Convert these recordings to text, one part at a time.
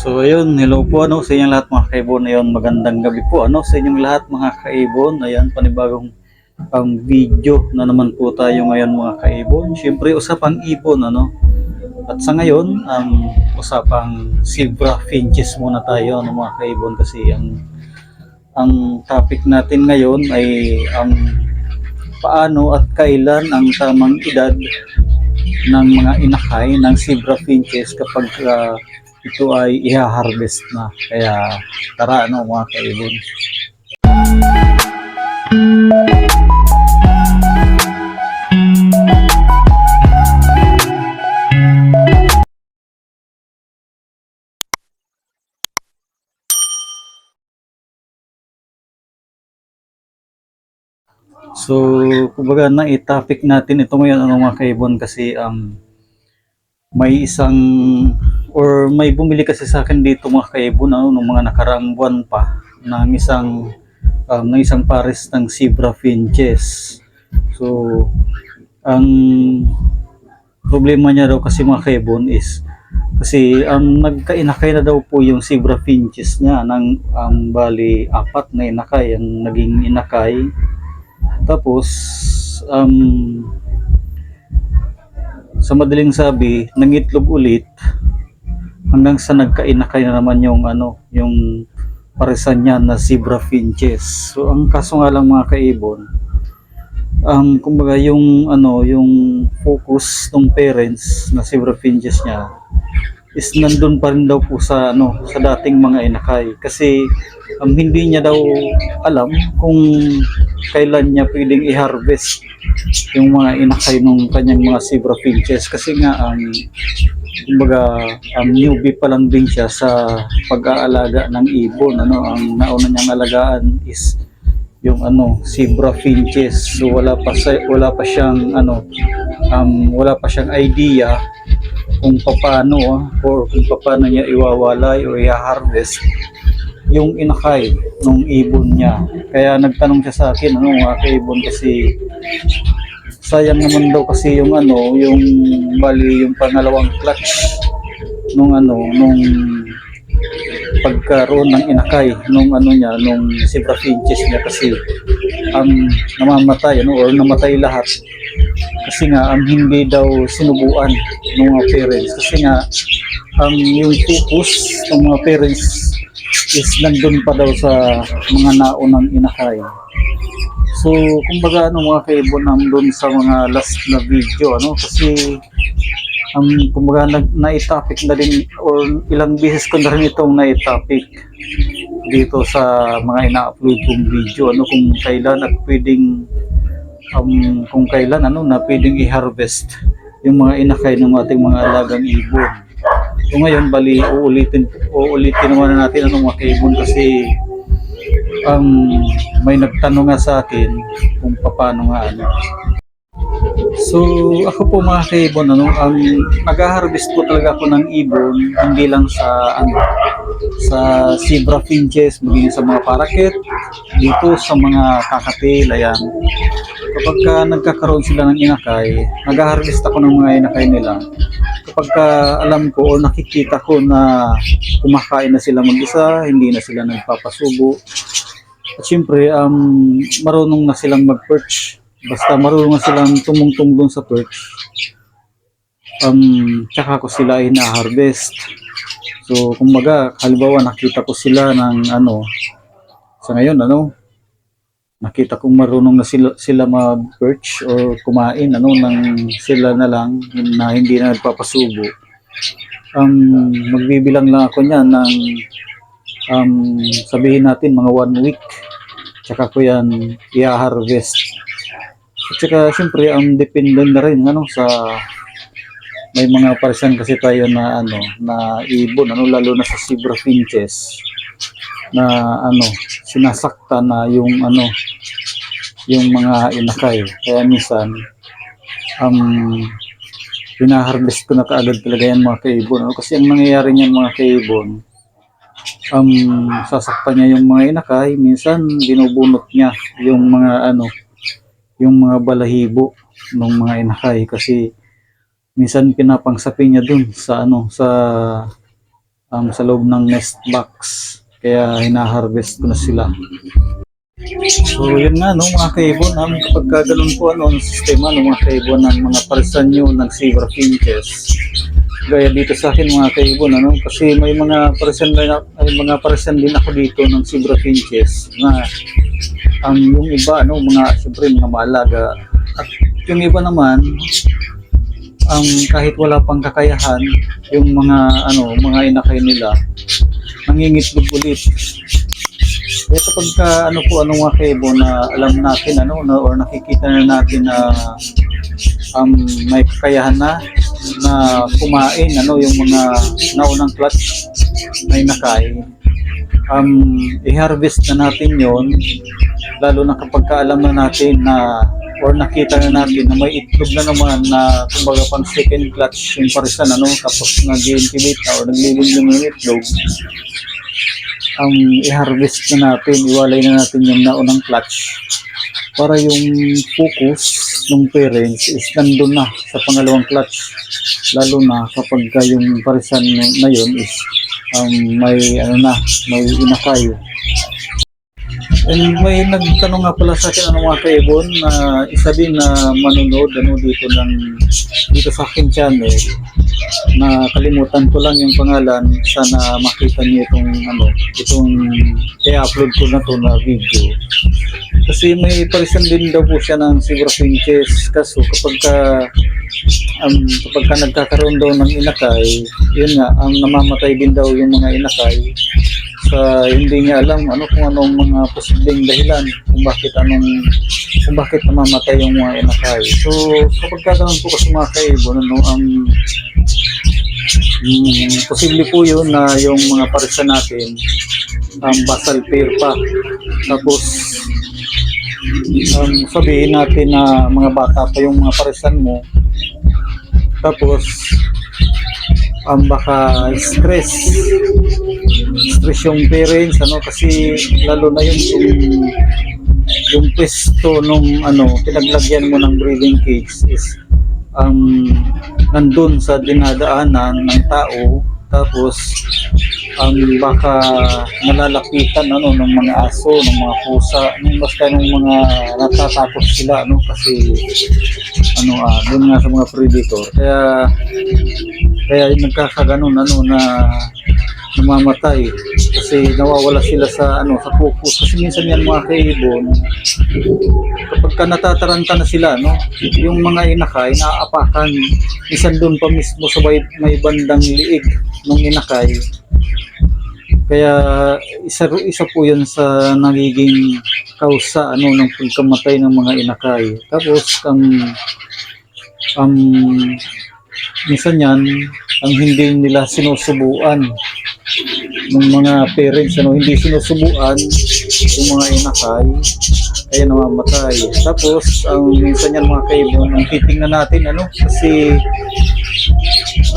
So ayun, hello po ano sa inyong lahat mga kaibon. Ayun, magandang gabi po ano sa inyong lahat mga kaibon. Ayan, panibagong ang video na naman po tayo ngayon mga kaibon. Siyempre usapang ibon ano. At sa ngayon, ang usapang zebra finches muna tayo ano mga kaibon kasi ang ang topic natin ngayon ay ang paano at kailan ang tamang edad ng mga inakay ng zebra finches kapag ah, ito ay iha-harvest na. Kaya tara ano mga kaibon. So, kumbaga na i-topic natin ito ngayon ano mga kaibon kasi um, may isang or may bumili kasi sa akin dito mga kaibon ano, nung mga nakaraang buwan pa ng isang um, ng isang pares ng zebra finches. So, ang problema niya daw kasi mga kaibon is kasi um, nagkainakay na daw po yung zebra finches niya ng um, bali apat na inakay ang naging inakay tapos, um, sa madaling sabi, nangitlog ulit hanggang sa nagkainakay na naman yung ano, yung parisan niya na zebra finches. So, ang kaso nga lang mga kaibon, ang kumbaga yung ano, yung focus ng parents na zebra finches niya is nandun pa rin daw po sa ano sa dating mga inakay kasi um, hindi niya daw alam kung kailan niya pwedeng i-harvest yung mga inakay ng kanyang mga zebra finches kasi nga ang kumbaga um, newbie pa lang din siya sa pag-aalaga ng ibon ano ang nauna niyang alagaan is yung ano zebra finches so wala pa sa, wala pa siyang ano um, wala pa siyang idea kung paano ah, or kung paano niya iwawalay o i-harvest yung inakay ng ibon niya. Kaya nagtanong siya sa akin, ano mga kaibon kasi sayang naman daw kasi yung ano, yung bali yung pangalawang clutch nung ano, nung pagkaroon ng inakay nung ano niya, nung zebra finches niya kasi ang namamatay ano, or namatay lahat kasi nga ang hindi daw sinubuan ng mga parents kasi nga ang yung focus ng mga parents is nandun pa daw sa mga naunang inakay. So, kumbaga ano mga kaibon nandun sa mga last na video ano kasi um, kumbaga nag na-topic na din or ilang beses ko na rin itong na-topic dito sa mga ina-upload kong video ano kung kailan at pwedeng um, kung kailan ano na pwedeng i-harvest yung mga inakay ng ating mga alagang ibon. So ngayon bali uulitin uulitin naman natin ano mga kaibon kasi um, may nagtanong nga sa akin kung paano nga ano. So ako po mga kaibon ano, ang nag-harvest po talaga ako ng ibon hindi lang sa ano sa zebra finches, maging sa mga paraket, dito sa mga kakatil, ayan kapag ka nagkakaroon sila ng inakay, nag-harvest ako ng mga inakay nila. Kapag ka alam ko o nakikita ko na kumakain na sila mag-isa, hindi na sila nagpapasubo. At syempre, um, marunong na silang mag-perch. Basta marunong na silang tumungtong sa perch. Um, tsaka ko sila ina-harvest. So, kumbaga, halimbawa nakita ko sila ng ano, sa ngayon, ano, nakita kong marunong na sila, sila mag-perch or kumain ano nang sila na lang na hindi na nagpapasubo. Um, magbibilang lang ako niyan ng um, sabihin natin mga one week. Tsaka ko yan i-harvest. At saka syempre ang depende na rin ano sa may mga parisan kasi tayo na ano na ibon ano lalo na sa zebra finches na ano sinasakta na yung ano yung mga inakay kaya minsan um pinaharvest ko na kaagad talaga yan mga kaibon ano? kasi ang nangyayari niyan mga kaibon um sasaktan niya yung mga inakay minsan binubunot niya yung mga ano yung mga balahibo ng mga inakay kasi minsan pinapangsapi niya dun sa ano sa um, sa loob ng nest box. Kaya hinaharvest ko na sila. So yun nga no mga kaibon, um, kapag ka ganun po ano ang sistema no mga kaibon ng mga parisan nyo ng silver finches. Gaya dito sa akin mga kaibon ano kasi may mga parisan din may mga parisan din ako dito ng silver finches na ang yung iba ano mga siyempre mga maalaga at yung iba naman ang kahit wala pang kakayahan yung mga ano mga inakay nila nangingitlog ulit kaya kapag ka, ano po, ano mga kaibo na alam natin, ano, na, or nakikita na natin na um, may kakayahan na na kumain, ano, yung mga naunang clutch na inakay, um, i-harvest na natin yon lalo na kapag ka alam na natin na or nakita na natin na may itlog na naman na kumbaga pang second clutch yung parisan ano tapos nag-incubate na o naglililim ng itlog ang i-harvest na natin, iwalay na natin yung naunang clutch. Para yung focus ng parents is nandun na sa pangalawang clutch. Lalo na kapag ka yung parisan na yun is um, may ano na, may inakay And may nagtanong nga pala sa akin ano mga kaibon na isa din na manonood ano dito ng dito sa aking channel. Na kalimutan ko lang yung pangalan sana makita niyo itong ano itong i-upload ko na to na video. Kasi may parisan din daw po siya ng silver finches kaso kapag ka um, kapag ka nagkakaroon daw ng inakay yun nga ang namamatay din daw yung mga inakay sa hindi niya alam ano kung anong mga posibleng dahilan kung bakit anong kung bakit namamatay yung mga inakay. So kapag kaganoon po kasi mga kaibon ano ang mm, posible po yun na yung mga parisa natin ang basal pair pa. Tapos um, sabihin natin na mga bata pa yung mga parisan mo tapos ang baka stress stress yung parents ano kasi lalo na yung yung, yung pwesto nung ano pinaglagyan mo ng breeding cage is ang nandun sa dinadaanan ng tao tapos ang baka nalalapitan ano ng mga aso, ng mga pusa, ng basta ng mga natatakot sila no kasi ano ah doon nga sa mga predator. Kaya kaya nagkakaganon ano na namamatay. Kasi nawawala sila sa ano sa focus. Kasi minsan yan mga kaibon kapag ka natataranta na sila no yung mga inakay naaapakan minsan doon pa mismo sa may, may bandang liig ng inakay. Kaya isa isa po 'yun sa nagiging kausa ano ng pagkamatay ng mga inakay. Tapos ang ang minsan yan ang hindi nila sinusubuan ng mga parents ano hindi sinusubuan yung mga inakay. Kaya namamatay. Tapos ang minsan yan mga kaibon ang titingnan natin ano kasi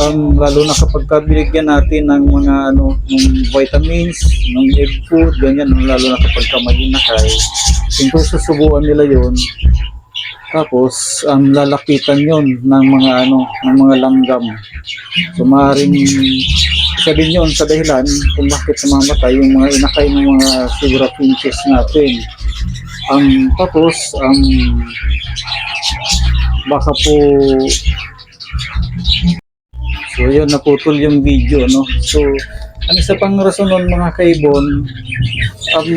ang lalo na kapag ka binigyan natin ng mga ano ng vitamins ng egg food ganyan lalo na kapag ka may inakay kung susubuan nila yon tapos ang lalapitan yon ng mga ano ng mga langgam. So maaaring din yun sa dahilan kung bakit namamatay yung mga inakay ng mga sigura pinches natin ang tapos ang baka po So yun, naputol yung video, no? So, ang isa pang rason nun mga kaibon, um,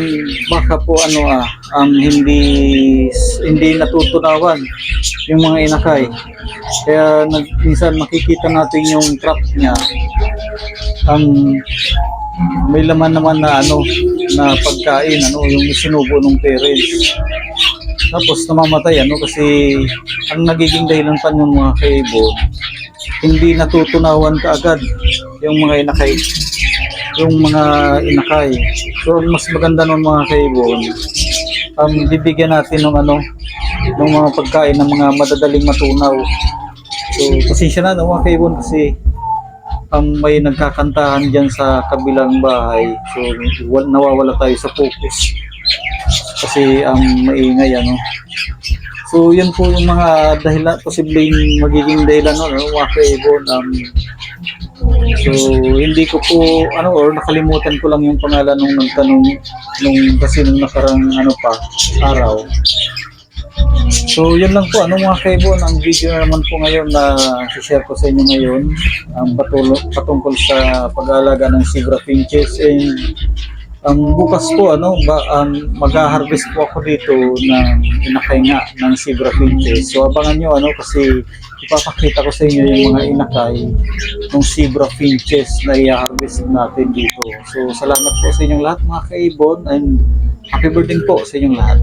baka po ano ah, um, hindi hindi natutunawan yung mga inakay. Kaya nag, minsan makikita natin yung trap niya, ang may laman naman na ano na pagkain ano yung sinubo ng parents. Tapos namamatay ano kasi ang nagiging dahilan pa ng mga kaibon hindi natutunawan kaagad yung mga inakay yung mga inakay. So mas maganda ng mga kaibon um, bibigyan natin ng ano ng mga pagkain ng mga madadaling matunaw. So pasensya na no, mga kaibon kasi ang may nagkakantahan dyan sa kabilang bahay so wal- nawawala tayo sa focus kasi ang maingay ano So, yun po yung mga dahilan, posibleng magiging dahilan no, no, mga kaibon. Um, So, hindi ko po, ano, or nakalimutan ko lang yung pangalan nung nagtanong, nung kasi nung nakarang, ano pa, araw. So, yun lang po, ano mga kaibon, ang video na naman po ngayon na share ko sa inyo ngayon, ang patulo, patungkol sa pag-aalaga ng zebra finches and ang bukas po ano ba um, mag-harvest po ako dito ng inakay ng zebra finches. So abangan nyo ano kasi ipapakita ko sa inyo yung mga inakay ng zebra finches na i-harvest natin dito. So salamat po sa inyong lahat mga kaibon and happy birthday po sa inyong lahat.